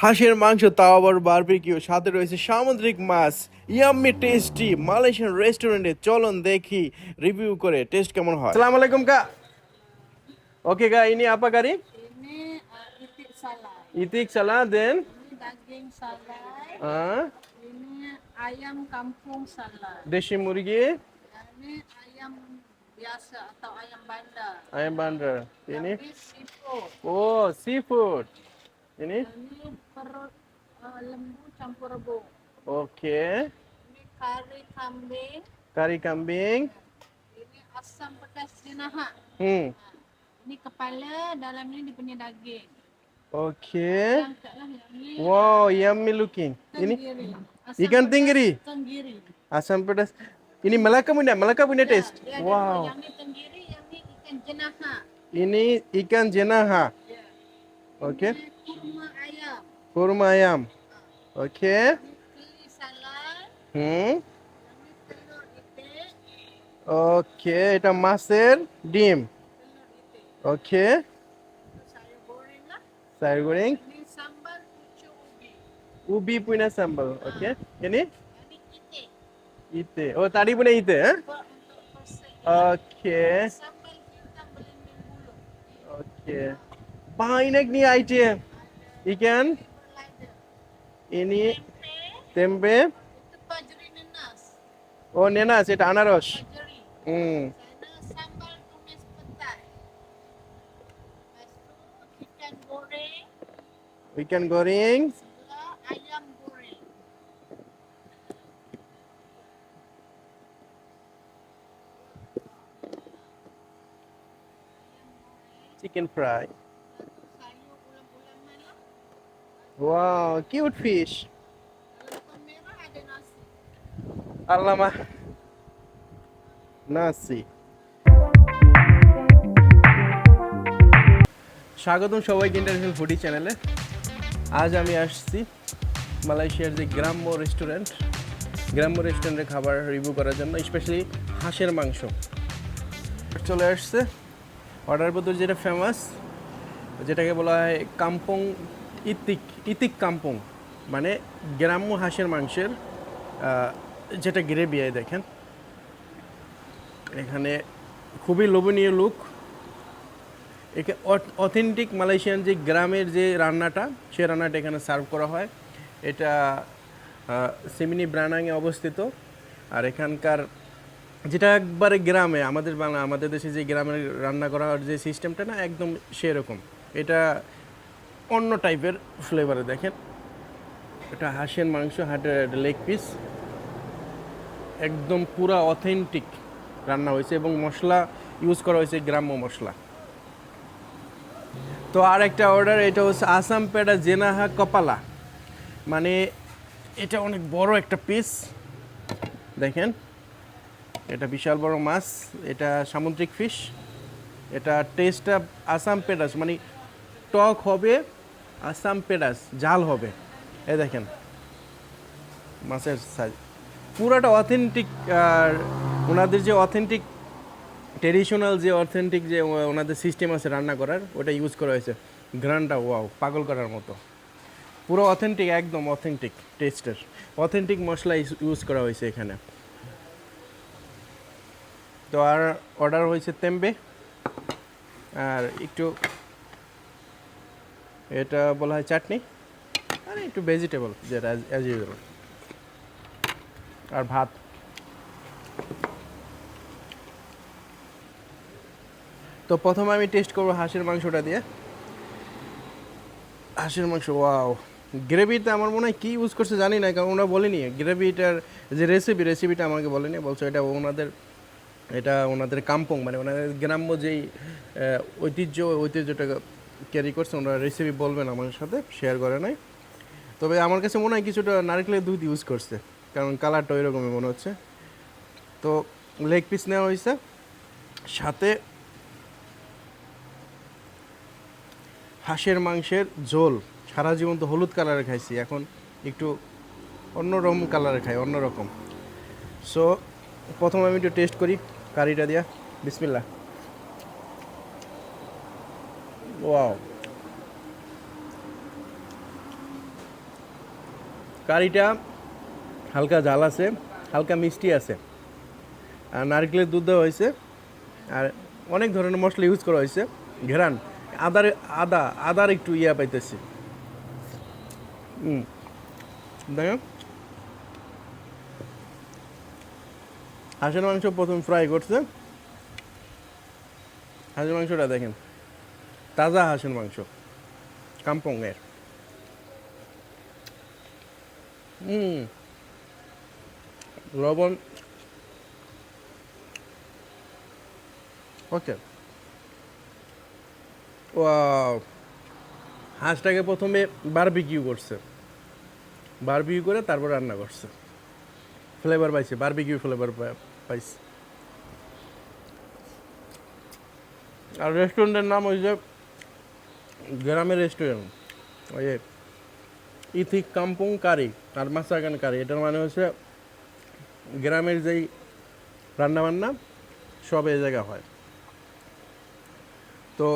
হাঁসের মাংস তাও আবার বারবিকিও সাথে রয়েছে সামুদ্রিক মাছ। ইয়াম্মি টেস্টি মালয়েশিয়ান রেস্টুরেন্টে চলন দেখি রিভিউ করে টেস্ট কেমন হয়। সালাম আলাইকুম কা। ওকে গা ইনি আপা কারি ইতিক সালাম দেন হ্যাঁ দেশি মুরগি? ও seafood ini Ini perut uh, lembu campur rebung. oke Ini kari kambing. kari kambing Ini asam pedas jinaha. hmm Ini kepala, dalamnya dia punya daging. oke Angkatlah yang ini. wow yummy looking ini Tenggiri. Asam ikan tenggiri Tenggiri. asam pedas ini Melaka punya Melaka punya Ya, taste dia ada wow. Yang ini tenggiri, yang ini ikan jenaha. ini ikan jenaha Ya. oke Ini kurma ayam. kurma ayam oke Ini keli salad. হুম Ini telur itik. ওকে এটা মাছের ডিম Telur itik. Okay Itu saya goreng lah. Side গোরিং Ini sambal pucuk ubi. ubi punya sambal oke ini Ini itik. ite oh tadi punya ikan. Ini tempe. Oh nenas itu anaros hmm. ikan goreng ayam goreng. Chicken fry. Wow cute fish. ada nasi. আল্লামা। নাসি। স্বাগতম সবাইকে international foodie চ্যানেলে আজ আমি আসছি মালয়েশিয়ার যে গ্রাম্য রেস্টুরেন্ট গ্রাম্য রেস্টুরেন্টের খাবার রিভিউ করার জন্য স্পেশালি হাঁসের মাংস। চলে আসছে। অর্ডার বদল যেটা ফেমাস যেটাকে বলা হয় কাম্পং ইতিক ইতিক কাম্পং মানে গ্রাম্য হাঁসের মাংসের যেটা গ্রেভি হয় দেখেন। এখানে খুবই লোভনীয় লুক একে অথেন্টিক মালয়েশিয়ান যে গ্রামের যে রান্নাটা, সে রান্নাটা এখানে সার্ভ করা হয়। এটা সিমিনি ব্রানাঙে অবস্থিত। আর এখানকার যেটা একবারে গ্রামে, আমাদের বাংলা, আমাদের দেশে যে গ্রামের রান্না করার যে সিস্টেমটা না, একদম সেরকম। এটা অন্য টাইপের ফ্লেভারে দেখেন। এটা হাঁসের মাংস হাটের লেগ পিস একদম পুরা অথেন্টিক রান্না হয়েছে এবং মশলা ইউজ করা হয়েছে গ্রাম্য মশলা। তো আর একটা অর্ডার এটা হচ্ছে আসাম পেডা জেনাহা কপালা মানে এটা অনেক বড় একটা পিস দেখেন, এটা বিশাল বড় মাছ, এটা সামুদ্রিক ফিশ এটা টেস্টটা আসাম পেডাস মানে টক হবে আসাম পেডাস জাল হবে। এই দেখেন, মাছের সাইজ পুরোটা অথেন্টিক আর ওনাদের যে অথেন্টিক ট্রেডিশনাল যে অথেন্টিক যে ওনাদের সিস্টেম আছে রান্না করার, ওটা ইউজ করা হয়েছে। গ্রানটা ওয়াও পাগল করার মতো। পুরো অথেন্টিক একদম অথেন্টিক টেস্টের অথেন্টিক মশলা ইউজ করা হয়েছে এখানে। তো আর অর্ডার হয়েছে তেম্বে। আর একটু এটা বলা হয় চাটনি। আর একটু ভেজিটেবল যেটা অ্যাজ ইউজুয়াল আর ভাত। তো প্রথমে আমি টেস্ট করব হাঁসের মাংসটা দিয়ে। হাঁসের মাংস ওয়াও গ্রেভিটা আমার মনে হয় কী ইউজ করছে জানি না, কারণ ওরা বলেনি। গ্রেভিটার যে রেসিপি রেসিপিটা আমাকে বলেনি, বলছো এটা ওনাদের এটা ওনাদের কাম্পং মানে ওনাদের গ্রাম্য যেই ঐতিহ্য ঐতিহ্যটা ক্যারি করছে, ওনারা রেসিপি বলবেন আমার সাথে শেয়ার করে নাই। তবে আমার কাছে মনে হয় কিছুটা নারকেলের দুধ ইউজ করছে, কারণ কালারটা ওই রকমই মনে হচ্ছে। তো লেগ পিস নেওয়া হয়েছে, সাথে হাঁসের মাংসের ঝোল। সারা জীবন তো হলুদ কালারে খাইছি, এখন একটু অন্যরকম কালারে খাই, অন্যরকম। সো প্রথমে আমি একটু টেস্ট করি, কারিটা দিয়া। বিসমিল্লা ওয়াও কারিটা হালকা ঝাল আছে, হালকা মিষ্টি আছে। আর নারকেলের দুধ দেওয়া হয়েছে। আর অনেক ধরনের মশলা ইউজ করা হয়েছে। ঘেরান, আদার, আদা, আদার একটু ইয়া পাইতেছি। দেখো হাঁসের মাংস প্রথম ফ্রাই করছে। হাঁসের মাংসটা দেখেন। তাজা হাঁসের মাংস, কাম্পংয়ের। লবণ। ওকে। হাঁসটাকে প্রথমে বারবিকিউ করছে। বারবিকিউ করে তারপর রান্না করছে। ফ্লেভার পাইছে বারবিকিউ ফ্লেভার পাইছে। আর রেস্টুরেন্টের নাম যে গ্রামের রেস্টুরেন্ট ওই ইথিক কাম্পুং কারি আর মাসাগান কারি। এটার মানে হচ্ছে গ্রামের যেই রান্নাবান্না, সব এই জায়গা হয়। তো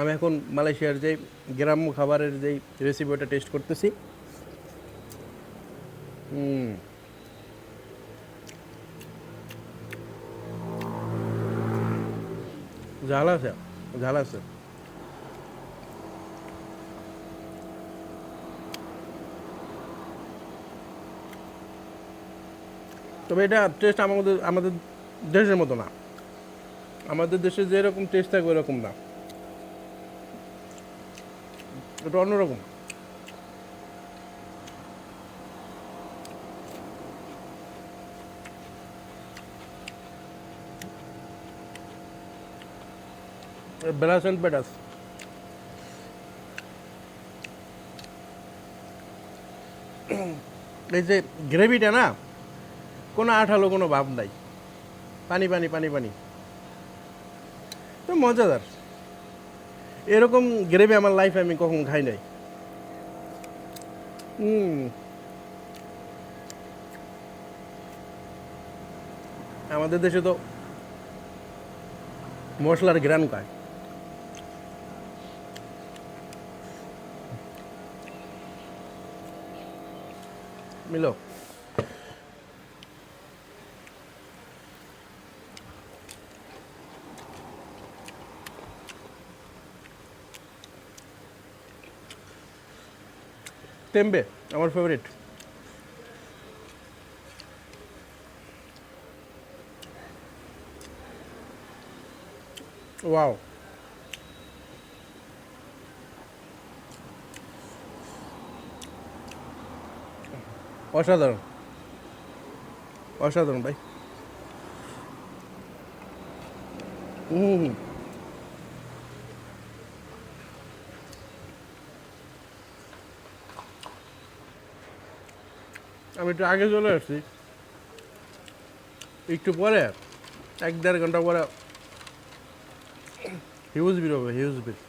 আমি এখন মালয়েশিয়ার যে গ্রাম্য খাবারের যেই রেসিপি ওটা টেস্ট করতেছি। ঝাল আছে ঝাল আছে। তবে এটা টেস্ট আমাদের আমাদের দেশের মতো না। আমাদের দেশে যেরকম টেস্ট থাকে ওরকম না। এটা অন্যরকম। বেলাস অ্যান্ড পেটাস এই যে গ্রেভিটা না কোনো আঠালো কোনো ভাব নাই। পানি পানি পানি পানি। তো মজাদার। এরকম গ্রেভি আমার লাইফে আমি কখন খাই নাই। আমাদের দেশে তো মশলার গ্রান খায় মিলো টেম্বে আমার ফেভারিট ওয়াও অসাধারণ। অসাধারণ ভাই। হুম। আমি একটু আগে চলে আসছি। একটু পরে, এক দেড় ঘণ্টা পরে হিউজ ভিড় হবে হিউজ ভিড়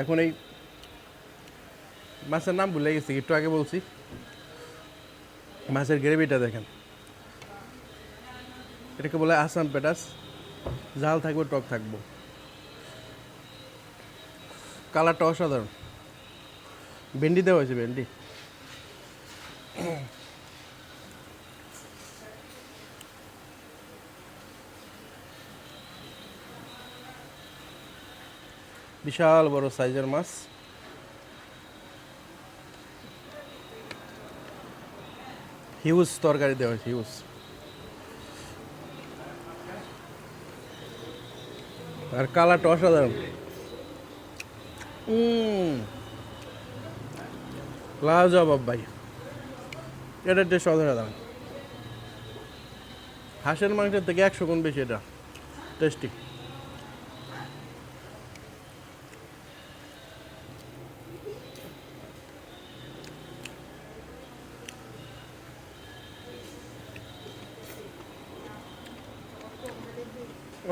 এখন এই মাছের নাম ভুলে গেছি, একটু আগে বলছি। মাছের গ্রেভিটা দেখেন। এটাকে বলে আসাম পেটাস। ঝাল থাকবে, টক থাকব। কালারটা অসাধারণ। ভেন্ডি দেওয়া হয়েছে, ভেন্ডি। বিশাল বড় সাইজের মাছ। হিউজ তরকারি দেওয়া হয়েছে, হিউজ। আর কালারটা অসাধারণ। লাজবাব ভাই। এটা টেস্ট অসাধারণ। হাঁসের মাংসের থেকে একশো গুণ বেশি এটা। টেস্টি।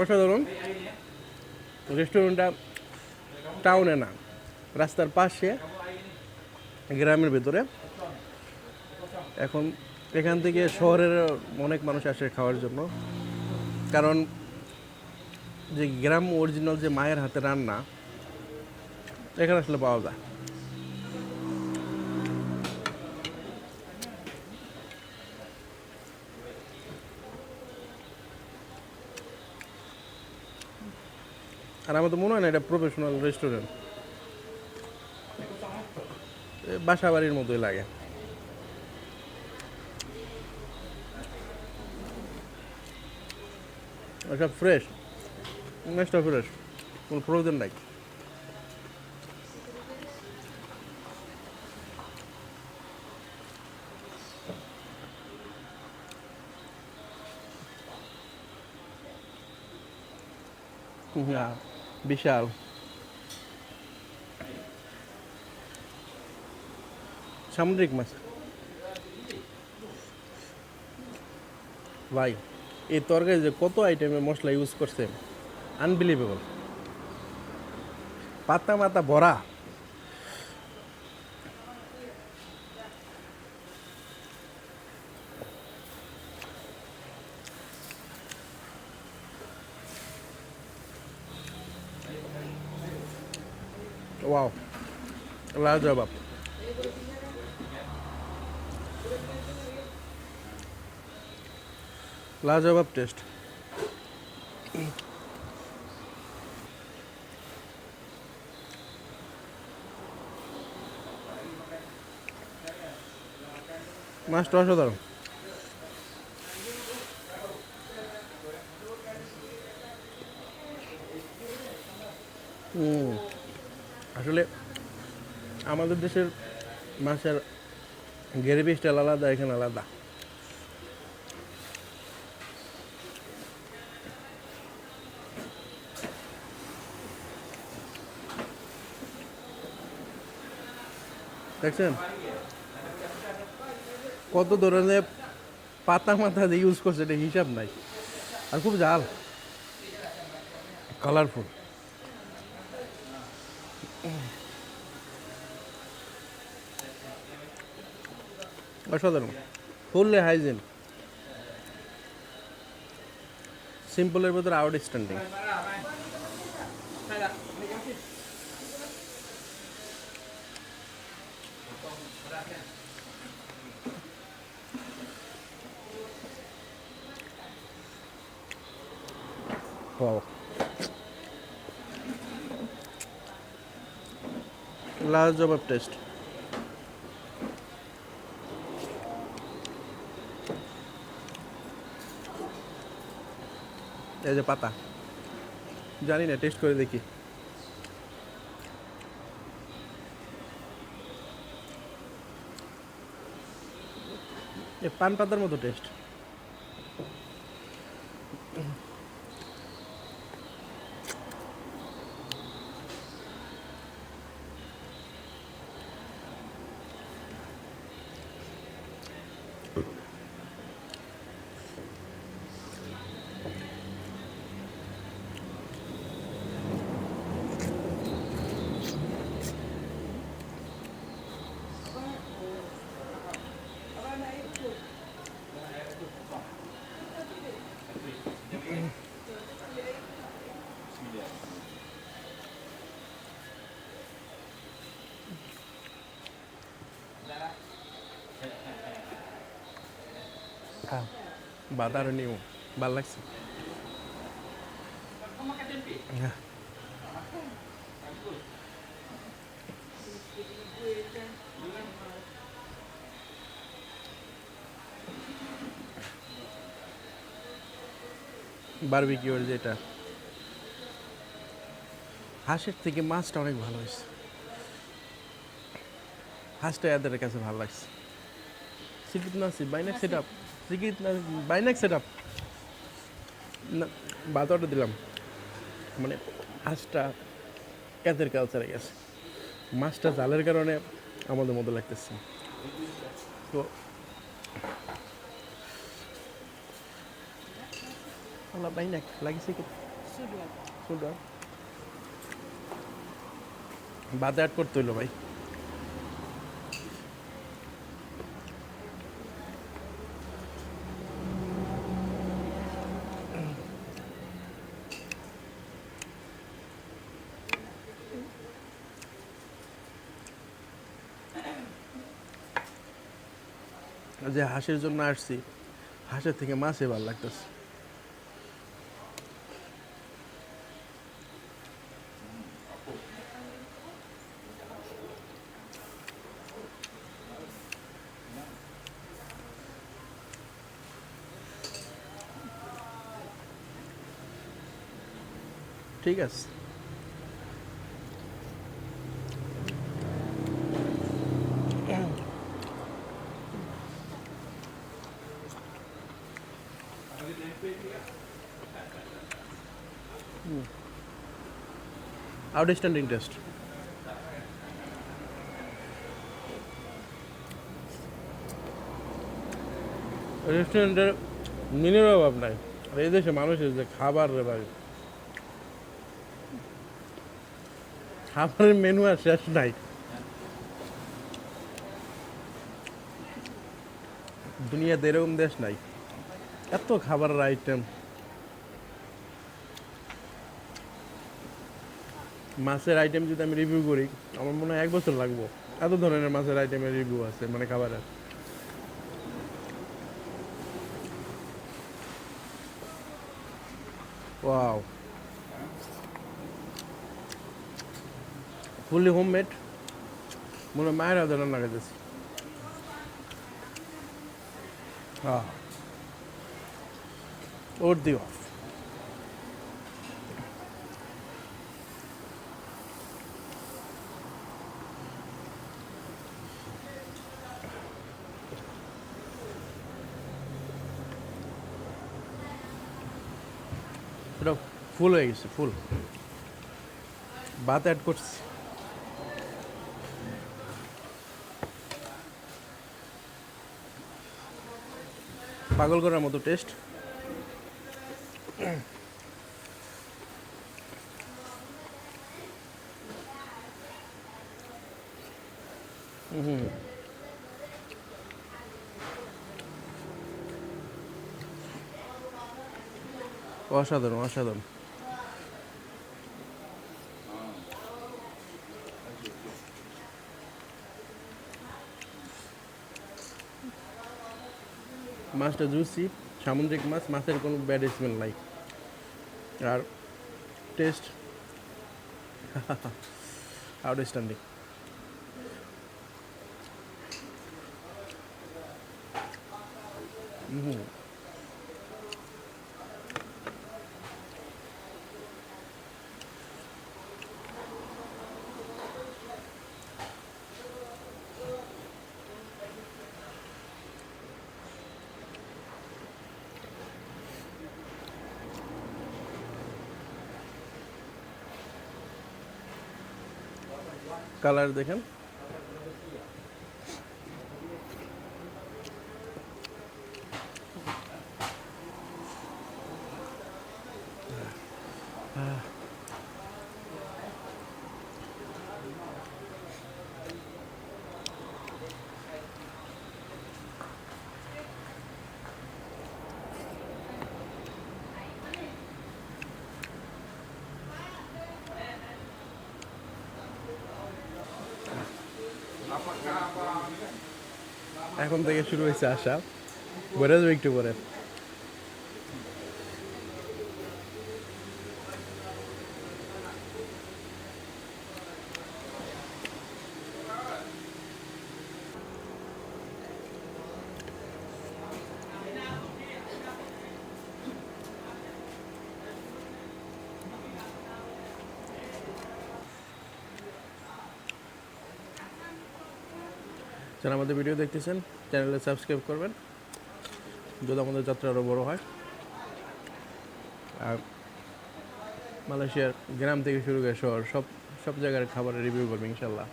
অসাধারণ রেস্টুরেন্টটা টাউনে না, রাস্তার পাশে গ্রামের ভেতরে। এখন এখান থেকে শহরের অনেক মানুষ আসে খাওয়ার জন্য। কারণ যে গ্রাম অরিজিনাল যে মায়ের হাতে রান্না, এখানে আসলে পাওয়া যায়। আর আমার তো মনে হয় না এটা প্রফেশনাল রেস্টুরেন্ট বাসা বাড়ির মতোই লাগে। সব ফ্রেশ ম্যাচটা ফ্রেশ কোনো প্রয়োজন নাই। না বিশাল। সামুদ্রিক মাছ। ভাই, এই তরকারি যে কত আইটেমে মশলা ইউজ করছে আনবিলিভেবল পাতা মাতা ভরা। ওয়াও লাজবাব লাজবাব টেস্ট মাছটা অসাধারণ হুম। আসলে আমাদের দেশের মাছের গ্রেভি স্টাইল আলাদা, এখানে আলাদা। দেখছেন? কত ধরনের পাতা মাথা দিয়ে ইউজ করছে, এটা হিসাব নাই। আর খুব জাল কালারফুল অসাধারণ। Fully hygiene. সিম্পলের ভিতরে আউটস্ট্যান্ডিং। Wow. লাজবাব টেস্ট। এই যে পাতা। জানি না টেস্ট করে দেখি। পান পাতার মতো টেস্ট হ্যাঁ বাদার নিউ ভালো লাগছে। বারবিকিউর যেটা। হাঁসের থেকে মাছটা অনেক ভালো হয়েছে। হাঁসটা এদের কাছে ভালো লাগছে। সিকিট না বাইনাক সেট আপ না বাইনাক সেট আপ না বাতাটা দিলাম। মানে হাঁসটা এদের কালচারে গেছে। মাছটা জালের কারণে আমাদের মতো লাগতেছে। তো আল্লাহ বাইনাক লাগিছে কি? সুন্দর অ্যাড করতে হইল ভাই। যে হাঁসের জন্য আসছি হাঁসের থেকে মাছে ভালো লাগতেছে। ঠিক আছে। আউটস্ট্যান্ডিং টেস্ট রেস্টুরেন্টের মিনের অভাব নাই আর এই দেশে মানুষের যে খাবার রে ভাই। খাবারের মেনু আর শেষ নাই। দুনিয়াতে এরকম দেশ নাই। এত খাবারের আইটেম মাছের আইটেম যদি আমি রিভিউ করি, আমার মনে হয় এক বছর লাগবো। এত ধরনের মাছের আইটেমের রিভিউ আছে মানে খাবারের। ওয়াও ফুললি হোমমেড মনে হয় মায়ের রান্না খাইতেছি আহ। ওর দি অফ এটা ফুল হয়ে গেছে ফুল ভাত অ্যাড করছি। পাগল করার মতো টেস্ট হুম। অসাধারণ অসাধারণ। মাছটা জুসি, সামুদ্রিক মাছ, মাছের কোনো ব্যাড স্মেল নাই। আর টেস্ট আউটস্ট্যান্ডিং হুম কালার দেখেন। এখন থেকে শুরু হয়েছে আসা বেড়ে একটু পরে যারা আমাদের ভিডিও দেখতেছেন চ্যানেলে সাবস্ক্রাইব করবেন। যদি আমাদের যাত্রা আরও বড়ো হয়। আর মালয়েশিয়ার গ্রাম থেকে শুরু করে শহর, সব সব জায়গার খাবারের রিভিউ করবে ইনশাল্লাহ।